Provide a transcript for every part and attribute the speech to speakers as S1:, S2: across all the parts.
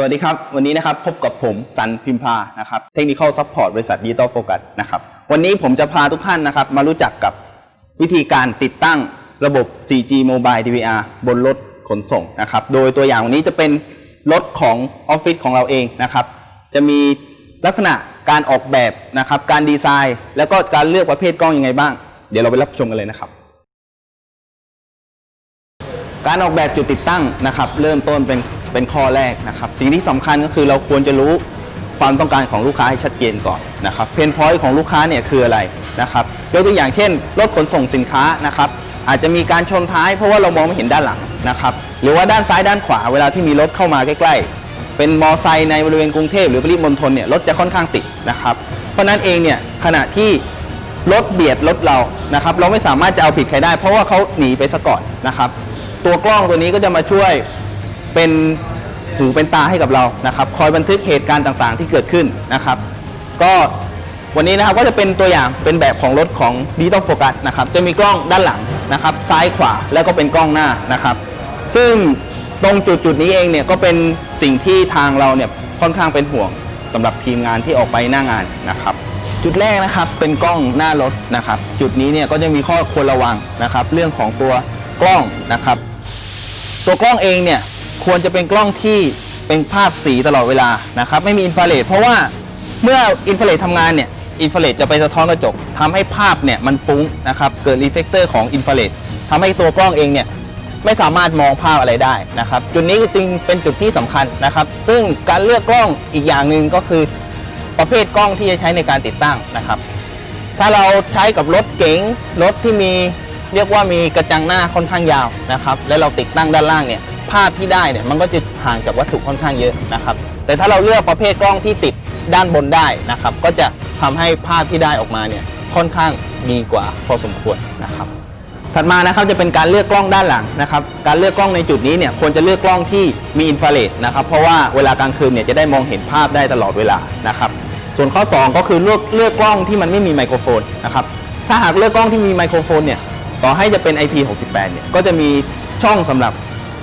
S1: สวัสดีครับ วันนี้นะครับพบกับผมสันพิมพานะครับเทคนิคอลซัพพอร์ตบริษัทดิจิตอลโฟกัสนะครับวันนี้ผมจะพาทุกท่านนะครับ มารู้จักกับวิธีการติดตั้งระบบ 4G Mobile DVR บนรถขนส่งนะครับ โดยตัวอย่างวันนี้จะเป็นรถของออฟฟิศของเราเองนะครับ จะมีลักษณะการออกแบบนะครับ การดีไซน์ แล้วก็การเลือกประเภทกล้องยังไงบ้าง เดี๋ยวเราไปรับชมกันเลยนะครับ การออกแบบจุดติดตั้งนะครับ เริ่มต้นเป็น เป็นข้อแรกนะครับ สิ่งที่สำคัญก็คือเราควรจะรู้ความต้องการของลูกค้าให้ชัดเจนก่อนนะครับเพนพอยต์ของลูกค้าเนี่ยคืออะไรนะครับยกตัวอย่างเช่นรถขนส่งสินค้านะครับอาจจะมีการชนท้ายเพราะว่าเรามองไม่เห็นด้านหลังนะครับหรือว่าด้านซ้ายด้านขวาเวลาที่มีรถเข้ามาใกล้ ๆ เป็นมอไซค์ในบริเวณกรุงเทพหรือปริมณฑลเนี่ยรถจะค่อนข้างติดนะครับ เพราะฉะนั้นเองเนี่ยขณะที่รถเบียดรถเรานะครับเราไม่สามารถจะเอาผิดใครได้ เพราะว่าเขาหนีไปซะก่อนนะครับตัวกล้องตัวนี้ก็จะมาช่วย เป็นหูเป็นตาให้กับเรานะครับ คอยบันทึกเหตุการณ์ต่างๆ ที่เกิดขึ้นนะครับ ก็วันนี้นะครับก็จะเป็นตัวอย่างเป็นแบบของรถของดิจิตอลโฟกัสนะครับจะมีกล้องด้านหลังนะครับ ซ้ายขวาแล้วก็เป็นกล้องหน้านะครับ ซึ่งตรงจุดจุดๆนี้เองเนี่ยก็เป็นสิ่งที่ทางเราเนี่ยค่อนข้างเป็นห่วงสำหรับทีมงานที่ออกไปหน้างานนะครับ จุดแรกนะครับเป็นกล้องหน้ารถนะครับ จุดนี้เนี่ยก็จะมีข้อควรระวังนะครับ เรื่องของตัวกล้องนะครับ ตัวกล้องเองเนี่ย ควรจะเป็นกล้องที่เป็นภาพสีตลอดเวลานะครับไม่มีอินฟราเรดเพราะว่าเมื่ออินฟราเรดทำงานเนี่ยอินฟราเรดจะไปสะท้อนกระจกทำให้ภาพเนี่ยมันฟุ้งนะครับเกิดรีเฟกเตอร์ของอินฟราเรดทำให้ตัวกล้องเองเนี่ยไม่สามารถมองภาพอะไรได้นะครับจุดนี้จึงเป็นจุดที่สำคัญนะครับ ซึ่งการเลือกกล้องอีกอย่างหนึ่งก็คือประเภทกล้องที่จะใช้ในการติดตั้งนะครับ ถ้าเราใช้กับรถเก๋งรถที่มีเรียกว่ามีกระจังหน้าค่อนข้างยาวนะครับ แล้วเราติดตั้งด้านล่างเนี่ย ภาพที่ได้เนี่ยมันก็จะห่างจากวัตถุค่อนข้างเยอะนะครับ แต่ถ้าเราเลือกประเภทกล้องที่ติดด้านบนได้นะครับ ก็จะทำให้ภาพที่ได้ออกมาเนี่ยค่อนข้างดีกว่าพอสมควรนะครับ ถัดมานะครับจะเป็นการเลือกกล้องด้านหลังนะครับ การเลือกกล้องในจุดนี้เนี่ยควรจะเลือกกล้องที่มีอินฟราเรดนะครับ เพราะว่าเวลากลางคืนเนี่ยจะได้มองเห็นภาพได้ตลอดเวลานะครับ ส่วนข้อ 2 ก็คือเลือกเลือกกล้องที่มันไม่มีไมโครโฟนนะครับ ถ้าหากเลือกกล้องที่มีไมโครโฟนเนี่ยต่อให้จะเป็น IP68 เนี่ยก็จะมีช่องสำหรับ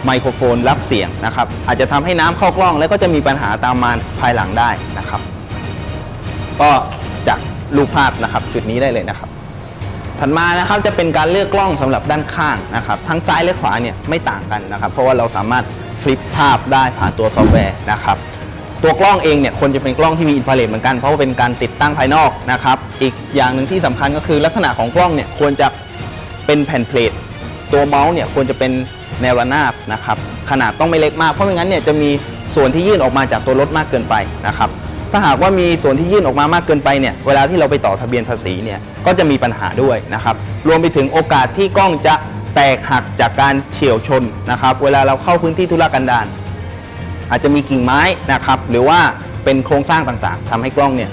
S1: ไมโครโฟนรับเสียงนะครับอาจจะทำให้น้ำเข้ากล้องแล้วก็จะมีปัญหาตามมาภายหลังได้นะครับ ก็จากรูปภาพนะครับจุดนี้ได้เลยนะครับ ถัดมานะครับจะเป็นการเลือกกล้องสำหรับด้านข้างนะครับ ทั้งซ้ายและขวาเนี่ยไม่ต่างกันนะครับ เพราะว่าเราสามารถฟลิปภาพได้ผ่านตัวซอฟต์แวร์นะครับตัวกล้องเองเนี่ยควรจะเป็นกล้องที่มีอินฟราเรดเหมือนกันเพราะว่าเป็นการติดตั้งภายนอกนะครับ อีกอย่างหนึ่งที่สำคัญก็คือลักษณะของกล้องเนี่ยควรจะเป็นแผ่นเพลทตัวเมาส์เนี่ยควรจะเป็น แนวระนาบนะครับขนาดต้องไม่เล็กมากเพราะไม่งั้นเนี่ยจะมีส่วนที่ยื่นออกมาจากตัวรถมากเกินไปนะครับถ้าหากว่ามีส่วนที่ยื่นออกมามากเกินไปเนี่ยเวลาที่เราไปต่อทะเบียนภาษีเนี่ยก็จะมีปัญหาด้วยนะครับรวมไปถึงโอกาสที่กล้องจะแตกหักจากการเฉี่ยวชนนะครับเวลาเราเข้าพื้นที่ธุรกันดารอาจจะมีกิ่งไม้นะครับหรือว่าเป็นโครงสร้างต่างๆทำให้กล้องเนี่ย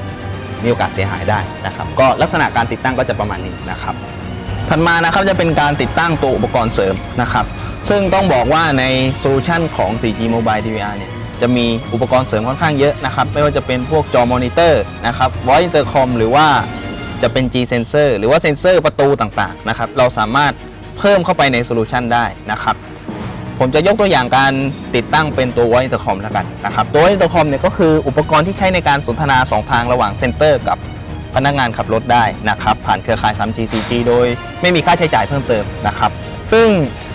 S1: มีโอกาสเสียหายได้นะครับก็ลักษณะการติดตั้งก็จะประมาณนี้นะครับถัดมานะครับจะเป็นการติดตั้งตัวอุปกรณ์เสริมนะครับ ซึ่งต้องบอกว่าในโซลูชันของ 4G Mobile DVR เนี่ยจะมีอุปกรณ์เสริมค่อนข้างเยอะนะครับ ไม่ว่าจะเป็นพวกจอมอนิเตอร์นะครับ Voice Intercom หรือว่าจะเป็น G Sensor หรือว่าเซนเซอร์ประตูต่างๆนะครับ เราสามารถเพิ่มเข้าไปในโซลูชันได้นะครับ ผมจะยกตัวอย่างการติดตั้งเป็นตัว Voice Intercom แล้วกันนะครับ ตัว Voice Intercom เนี่ยก็คืออุปกรณ์ที่ใช้ในการสนทนา 2 ทางระหว่างเซนเตอร์กับพนักงานขับรถได้นะครับ ผ่านเครือข่าย 3G 4G โดยไม่มีค่าใช้จ่ายเพิ่มเติมนะครับ ซึ่ง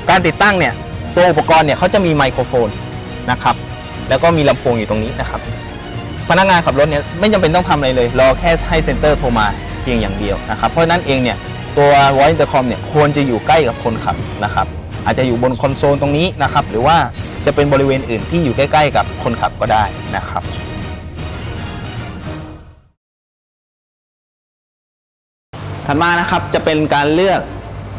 S1: การติดตั้งเนี่ยตัวอุปกรณ์เนี่ยเขาจะมีไมโครโฟนนะครับ แล้วก็มีลำโพงอยู่ตรงนี้นะครับ พนักงานขับรถเนี่ยไม่จำเป็นต้องทำอะไรเลย รอแค่ให้เซนเตอร์โทรมาเพียงอย่างเดียวนะครับ เพราะนั้นเองเนี่ยตัว Voice Intercom เนี่ยควรจะอยู่ใกล้กับคนขับนะครับ อาจจะอยู่บนคอนโซลตรงนี้นะครับ หรือว่าจะเป็นบริเวณอื่นที่อยู่ใกล้ ๆ กับคนขับก็ได้นะครับถัดมานะครับจะเป็นการเลือก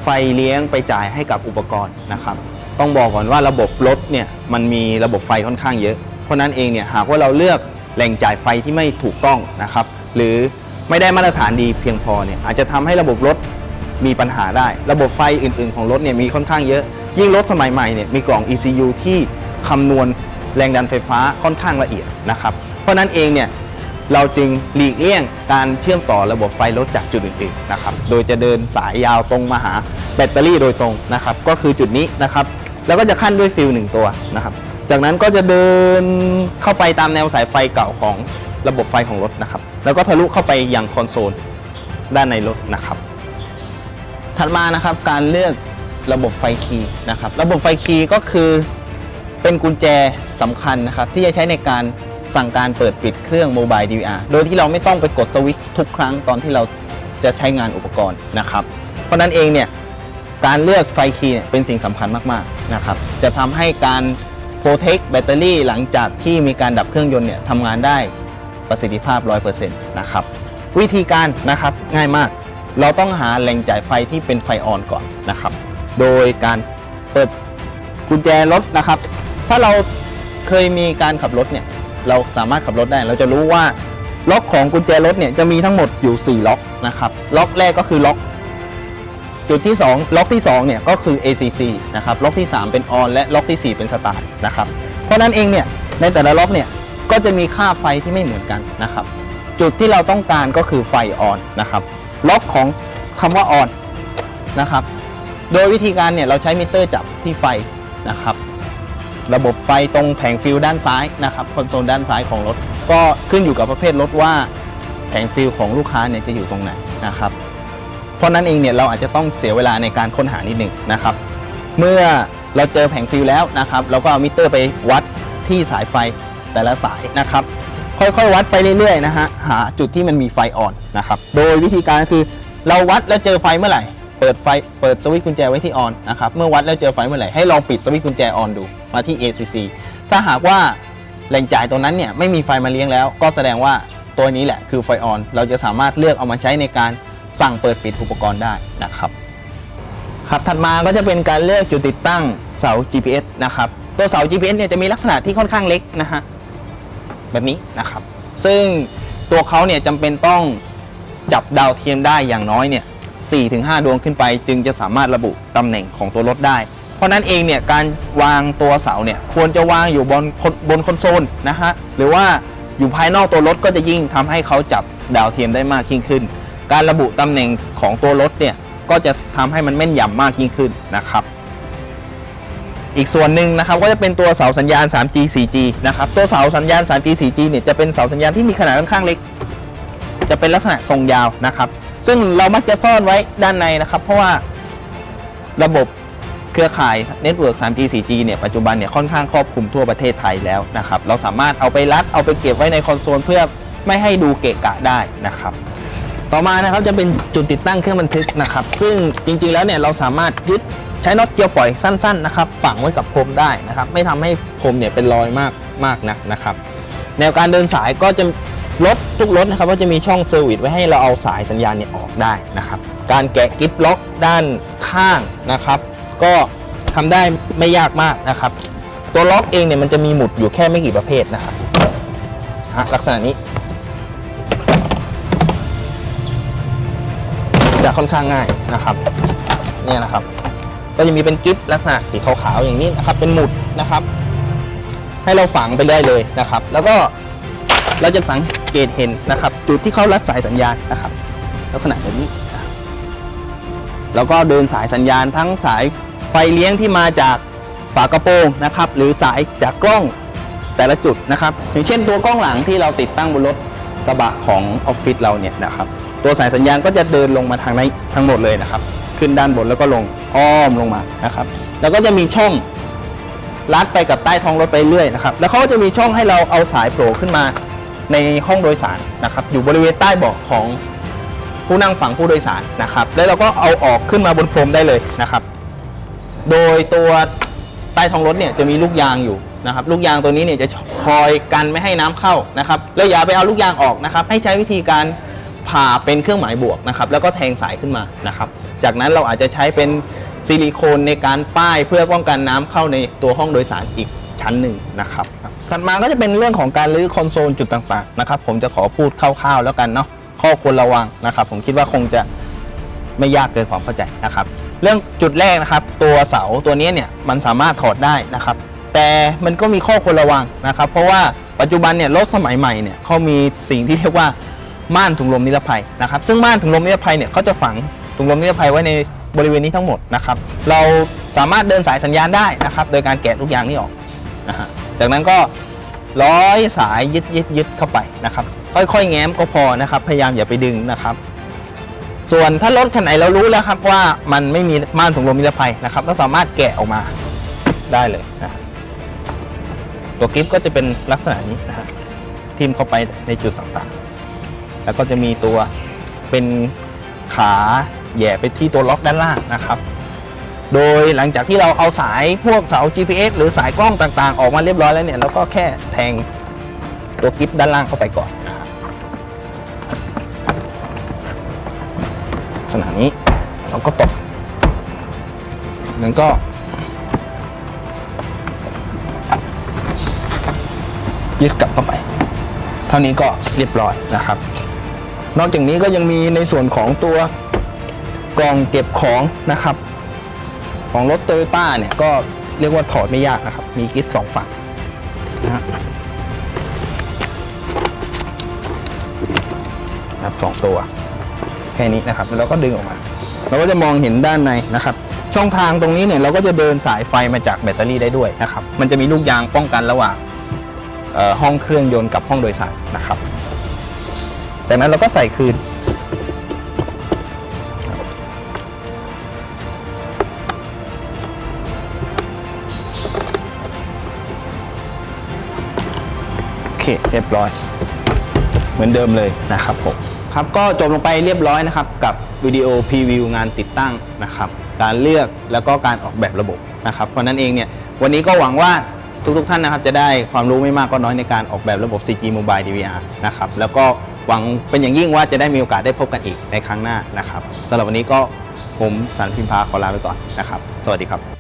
S1: ฟเลี้ยงไปจ่ายให้กับอุปกรณ์นะครับ ต้องบอกก่อนว่าระบบรถเนี่ยมันมีระบบไฟค่อนข้างเยอะ เพราะนั้นเองเนี่ยหากว่าเราเลือกแหล่งจ่ายไฟที่ไม่ถูกต้องนะครับ หรือไม่ได้มาตรฐานดีเพียงพอเนี่ยอาจจะทำให้ระบบรถมีปัญหาได้ ระบบไฟอื่น ๆ ของรถเนี่ยมีค่อนข้างเยอะ ยิ่งรถสมัยใหม่เนี่ยมีกล่อง ECU ที่คำนวณแรงดันไฟฟ้าค่อนข้างละเอียดนะครับ เพราะนั้นเองเนี่ย เราจึงหลีกเลี่ยงการเชื่อมต่อระบบไฟรถจากจุดอื่นๆนะครับ โดยจะเดินสายยาวตรงมาหาแบตเตอรี่โดยตรงนะครับ ก็คือจุดนี้นะครับ แล้วก็จะขั้นด้วยฟิลหนึ่งตัวนะครับ จากนั้นก็จะเดินเข้าไปตามแนวสายไฟเก่าของระบบไฟของรถนะครับ แล้วก็ทะลุเข้าไปยังคอนโซลด้านในรถนะครับ ถัดมานะครับการเลือกระบบไฟคีย์นะครับ ระบบไฟคีย์ก็คือเป็นกุญแจสำคัญนะครับ ที่จะใช้ในการ สั่งการเปิดปิดเครื่องโมบาย DVR โดยที่เราไม่ต้องไปกดสวิตช์ทุกครั้งตอนที่เราจะใช้งานอุปกรณ์นะครับ เพราะนั้นเองเนี่ยการเลือกไฟคีย์เนี่ยเป็นสิ่งสำคัญมากๆนะครับ จะทำให้การโปรเทคแบตเตอรี่หลังจากที่มีการดับเครื่องยนต์เนี่ยทำงานได้ประสิทธิภาพ 100%นะครับ วิธีการนะครับง่ายมาก เราต้องหาแหล่งจ่ายไฟที่เป็นไฟออนก่อนนะครับ โดยการเปิดกุญแจรถนะครับ ถ้าเราเคยมีการขับรถเนี่ย เราสามารถขับรถได้ เราจะรู้ว่าล็อกของกุญแจรถเนี่ยจะมีทั้งหมดอยู่ 4 ล็อกนะครับ ล็อกแรกก็คือล็อก จุดที่ 2 ล็อกที่2เนี่ยก็คือ ACC นะครับ ล็อกที่ 3 เป็น on และล็อกที่ 4 เป็น start นะครับ เพราะฉะนั้นเองเนี่ยในแต่ละล็อกเนี่ยก็จะมีค่าไฟที่ไม่เหมือนกันนะครับ จุดที่เราต้องการก็คือไฟ on นะครับ ล็อกของคำว่า on นะครับ โดยวิธีการเนี่ยเราใช้มิเตอร์จับที่ไฟนะครับ ระบบไฟตรงแผงฟิวด้านซ้ายนะครับคอนโซลด้านซ้ายของรถ ก็ขึ้นอยู่กับประเภทรถว่าแผงฟิวของลูกค้าเนี่ยจะอยู่ตรงไหนนะครับ เพราะนั้นเองเนี่ยเราอาจจะต้องเสียเวลาในการค้นหานิดหนึ่งนะครับ เมื่อเราเจอแผงฟิวแล้วนะครับ เราก็เอามิเตอร์ไปวัดที่สายไฟแต่ละสายนะครับ ค่อยๆ วัดไปเรื่อยๆนะฮะหาจุดที่มันมีไฟอ่อนนะครับ โดยวิธีการคือเราวัดแล้วเจอไฟเมื่อไหร่ เปิดไฟเปิดสวิตช์กุญแจไว้ที่ออนนะครับเมื่อวัดแล้วเจอไฟเมื่อไหร่ให้ลองปิดสวิตช์กุญแจออนดูมาที่ ACC ถ้าหากว่าแหล่งจ่ายตรงนั้นเนี่ยไม่มีไฟมาเลี้ยงแล้ว ก็แสดงว่าตัวนี้แหละคือไฟออน เราจะสามารถเลือกเอามาใช้ในการสั่งเปิดปิดอุปกรณ์ได้นะครับครับถัดมาก็จะเป็นการเลือกจุดติดตั้งเสา GPS นะครับตัวเสา GPS เนี่ยจะมีลักษณะที่ค่อนข้างเล็กนะฮะแบบนี้นะครับ ซึ่งตัวเขาเนี่ยจำเป็นต้องจับดาวเทียมได้อย่างน้อยเนี่ย 4-5 ดวงขึ้นไป จึงจะสามารถระบุตำแหน่งของตัวรถได้ เพราะนั้นเองเนี่ยการวางตัวเสาเนี่ยควรจะวางอยู่บนบนคอนโซลนะฮะหรือว่าอยู่ภายนอกตัวรถก็จะยิ่งทำให้เขาจับดาวเทียมได้มากยิ่งขึ้น การระบุตำแหน่งของตัวรถเนี่ยก็จะทำให้มันแม่นยำมากยิ่งขึ้นนะครับ อีกส่วนหนึ่งนะครับก็จะเป็นตัวเสาสัญญาณ 3G 4G นะครับตัวเสาสัญญาณ 3G 4G เนี่ยจะเป็นเสาสัญญาณที่มีขนาดค่อนข้างเล็ก จะเป็นลักษณะทรงยาวนะครับ ซึ่งเรามักจะซ่อนไว้ด้านในนะครับ เพราะว่าระบบเครือข่ายเน็ตเวิร์ก 3G 4G เนี่ยปัจจุบันเนี่ยค่อนข้างครอบคลุมทั่วประเทศไทยแล้วนะครับ เราสามารถเอาไปรัดเอาไปเก็บไว้ในคอนโซลเพื่อไม่ให้ดูเกะกะได้นะครับ ต่อมานะครับจะเป็นจุดติดตั้งเครื่องบันทึกนะครับ ซึ่งจริงๆแล้วเนี่ยเราสามารถยึดใช้น็อตเกียวปล่อยสั้นๆนะครับฝังไว้กับพรมได้นะครับ ไม่ทำให้พรมเนี่ยเป็นรอยมากมากนักนะครับ แนวการเดินสายก็จะ รถทุกรถนะครับก็จะมีช่องเซอร์วิสไว้ให้เราเอาสายสัญญาณเนี่ยออกได้นะครับ การแกะกิฟล็อกด้านข้างนะครับ ก็ทำได้ไม่ยากมากนะครับ ตัวล็อกเองเนี่ยมันจะมีหมุดอยู่แค่ไม่กี่ประเภทนะครับฮะลักษณะนี้ จะค่อนข้างง่ายนะครับเนี่ยนะครับ ก็จะมีเป็นกิฟลักษณะสีขาวๆอย่างนี้นะครับ เป็นหมุดนะครับ ให้เราฝังไปเรื่อยเลยนะครับ แล้วก็เราจะสัง เกตเห็นนะครับ จุดที่เขารัดสายสัญญาณนะครับ ลักษณะแบบนี้แล้วก็เดินสายสัญญาณทั้งสายไฟเลี้ยงที่มาจากฝากระโปรงนะครับ หรือสายจากกล้องแต่ละจุดนะครับ อย่างเช่นตัวกล้องหลังที่เราติดตั้งบนรถกระบะของออฟฟิศเราเนี่ยนะครับ ตัวสายสัญญาณก็จะเดินลงมาทางในทั้งหมดเลยนะครับ ขึ้นด้านบนแล้วก็ลงอ้อมลงมานะครับ แล้วก็จะมีช่องลัดไปกับใต้ท้องรถไปเรื่อยนะครับ แล้วเขาก็จะมีช่องให้เราเอาสายโผล่ขึ้นมา ในห้องโดยสารนะครับ อยู่บริเวณใต้เบาะของผู้นั่งฝั่งผู้โดยสารนะครับ แล้วเราก็เอาออกขึ้นมาบนพรมได้เลยนะครับ โดยตัวใต้ท้องรถเนี่ยจะมีลูกยางอยู่นะครับ ลูกยางตัวนี้เนี่ยจะคอยกันไม่ให้น้ำเข้านะครับ แล้วอย่าไปเอาลูกยางออกนะครับ ให้ใช้วิธีการผ่าเป็นเครื่องหมายบวกนะครับ แล้วก็แทงสายขึ้นมานะครับ จากนั้นเราอาจจะใช้เป็นซิลิโคนในการป้ายเพื่อป้องกันน้ำเข้าในตัวห้องโดยสารอีก ชั้นหนึ่งนะครับถัดมาก็จะเป็นเรื่องของการรื้อคอนโซลจุดต่างๆนะครับผมจะขอพูดคร่าวๆแล้วกันเนาะข้อควรระวังนะครับ ผมคิดว่าคงจะไม่ยากเกินความเข้าใจนะครับ เรื่องจุดแรกนะครับ ตัวเสาตัวนี้เนี่ยมันสามารถถอดได้นะครับ แต่มันก็มีข้อควรระวังนะครับ เพราะว่าปัจจุบันเนี่ยรถสมัยใหม่เนี่ยเขามีสิ่งที่เรียกว่าม่านถุงลมนิรภัยนะครับ ซึ่งม่านถุงลมนิรภัยเนี่ยเขาจะฝังถุงลมนิรภัยไว้ในบริเวณนี้ทั้งหมดนะครับ เราสามารถเดินสายสัญญาณได้นะครับ โดยการแกะลูกยางนี้ออก นะฮะจากนั้นก็ร้อยสายยึดยึดยึดเข้าไปนะครับ ค่อยๆ แง้มก็พอนะครับ พยายามอย่าไปดึงนะครับ ส่วนถ้ารถคันไหนเรารู้แล้วครับว่ามันไม่มีม่านถุงลมนิรภัยนะครับเราสามารถแกะออกมาได้เลยนะตัวกิฟก็จะเป็นลักษณะนี้นะฮะทิมเข้าไปในจุดต่างๆ แล้วก็จะมีตัวเป็นขาแย่ไปที่ตัวล็อกด้านล่างนะครับ โดยหลังจากที่เราเอาสายพวกเสา GPS หรือสายกล้องต่างๆ ออกมาเรียบร้อยแล้วเนี่ยเราก็แค่แทงตัวกิฟด้านล่างเข้าไปก่อนนะครับลักษณะนี้เราก็ตบแล้วก็ ยึดกลับเข้าไป เท่านี้ก็เรียบร้อยนะครับ นอกจากนี้ก็ยังมีในส่วนของตัวกล่องเก็บของนะครับ ของรถโตโยต้าเนี่ยก็เรียกว่าถอดไม่ยากนะครับ มีกิ๊ดสองฝั่งนะฮะครับสองตัว แค่นี้นะครับ แล้วก็ดึงออกมา เราก็จะมองเห็นด้านในนะครับ ช่องทางตรงนี้เนี่ยเราก็จะเดินสายไฟมาจากแบตเตอรี่ได้ด้วยนะครับ มันจะมีลูกยางป้องกันระหว่างห้องเครื่องยนต์กับห้องโดยสารนะครับ จากนั้นเราก็ใส่คืน เคเรียบร้อย เหมือนเดิมเลยนะครับผมครับก็จบลงไปเรียบร้อยนะครับ กับวิดีโอพรีวิวงานติดตั้งนะครับ การเลือกแล้วก็การออกแบบระบบนะครับ เพราะนั้นเองเนี่ยวันนี้ก็หวังว่าทุกๆท่านนะครับจะได้ความรู้ไม่มากก็น้อยในการออกแบบระบบ 4G Mobile DVR นะครับแล้วก็หวังเป็นอย่างยิ่งว่าจะได้มีโอกาสได้พบกันอีกในครั้งหน้านะครับสำหรับวันนี้ก็ผมสันพิมพาขอลาไปก่อนนะครับ สวัสดีครับ